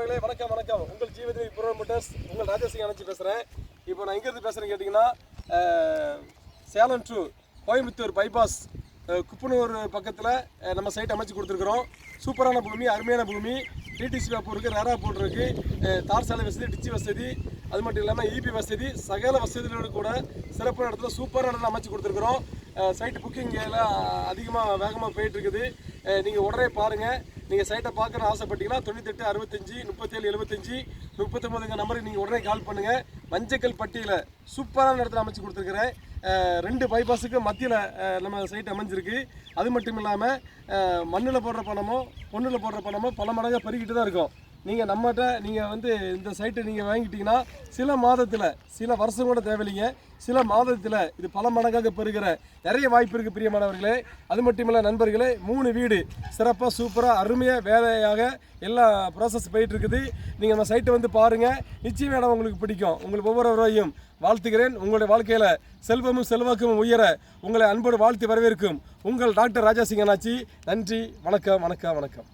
நண்பர்களே வணக்கம் வணக்கம். உங்கள் ஜீவதி புரோமோட்டர்ஸ் உங்கள் ராஜேசிங் அணைச்சி பேசுகிறேன் இப்போ நான் எங்கேருந்து பேசுகிறேன்னு கேட்டிங்கன்னா சேலம் டு கோயம்புத்தூர் பைபாஸ் குப்பனூர் பக்கத்தில் நம்ம சைட் அமைச்சு கொடுத்துருக்குறோம். சூப்பரான பூமி அருமையான பூமி. டிடிசி பேப்பர் இருக்குது ரேரா போர்டு இருக்குது தார் சாலை வசதி டிச்சி வசதி. அது மட்டும் இல்லாமல் இபி வசதி சகல வசதிகளோடு கூட சிறப்பான இடத்துல சூப்பரான இடத்துல அமைச்சு கொடுத்துருக்குறோம். சைட் புக்கிங் எல்லாம் அதிகமாக வேகமாக போயிட்டுருக்குது நீங்கள் உடனே பாருங்கள் நீங்கள் சைட்டை பார்க்கணும் ஆசைப்பட்டீங்கன்னா தொண்ணூத்தெட்டு அறுபத்தஞ்சி முப்பத்தேழு எழுபத்தஞ்சி முப்பத்தொம்பதுங்க நம்பருக்கு நீங்கள் உடனே கால் பண்ணுங்கள் மஞ்சக்கல் பட்டியில் சூப்பரான இடத்துல அமைச்சு கொடுத்துருக்குறேன். ரெண்டு பைபாஸுக்கு மத்தியில் நம்ம சைட் அமைஞ்சிருக்கு. அது மட்டும் இல்லாமல் மண்ணில் போடுற பணமோ பொண்ணில் போடுற பணமோ பல மடங்காக பெருகிட்டு தான் இருக்கும். நீங்கள் நம்மகிட்ட நீங்கள் வந்து இந்த சைட்டை நீங்கள் வாங்கிட்டீங்கன்னா சில மாதத்தில் சில வருஷம் கூட தேவையில்லைங்க. சில மாதத்தில் இது பல மடங்காக பெறுகிற நிறைய வாய்ப்பு இருக்குது பிரியமானவர்களே. அது மட்டுமில்ல நண்பர்களே மூணு வீடு. சிறப்பாக சூப்பராக அருமையாக வேலையாக எல்லா ப்ராசஸ் போயிட்டு இருக்குது. நீங்கள் நம்ம சைட்டை வந்து பாருங்கள் நிச்சயம் இடம் உங்களுக்கு பிடிக்கும். உங்களுக்கு ஒவ்வொருவரையும் வாழ்த்துகிறேன். உங்களுடைய வாழ்க்கையில் செல்வமும் செல்வாக்கும் உயர உங்களை அன்போடு வாழ்த்து வரவேற்கும் உங்கள் டாக்டர் ராஜா சிங்கனாச்சி நன்றி. வணக்கம் வணக்கம் வணக்கம்.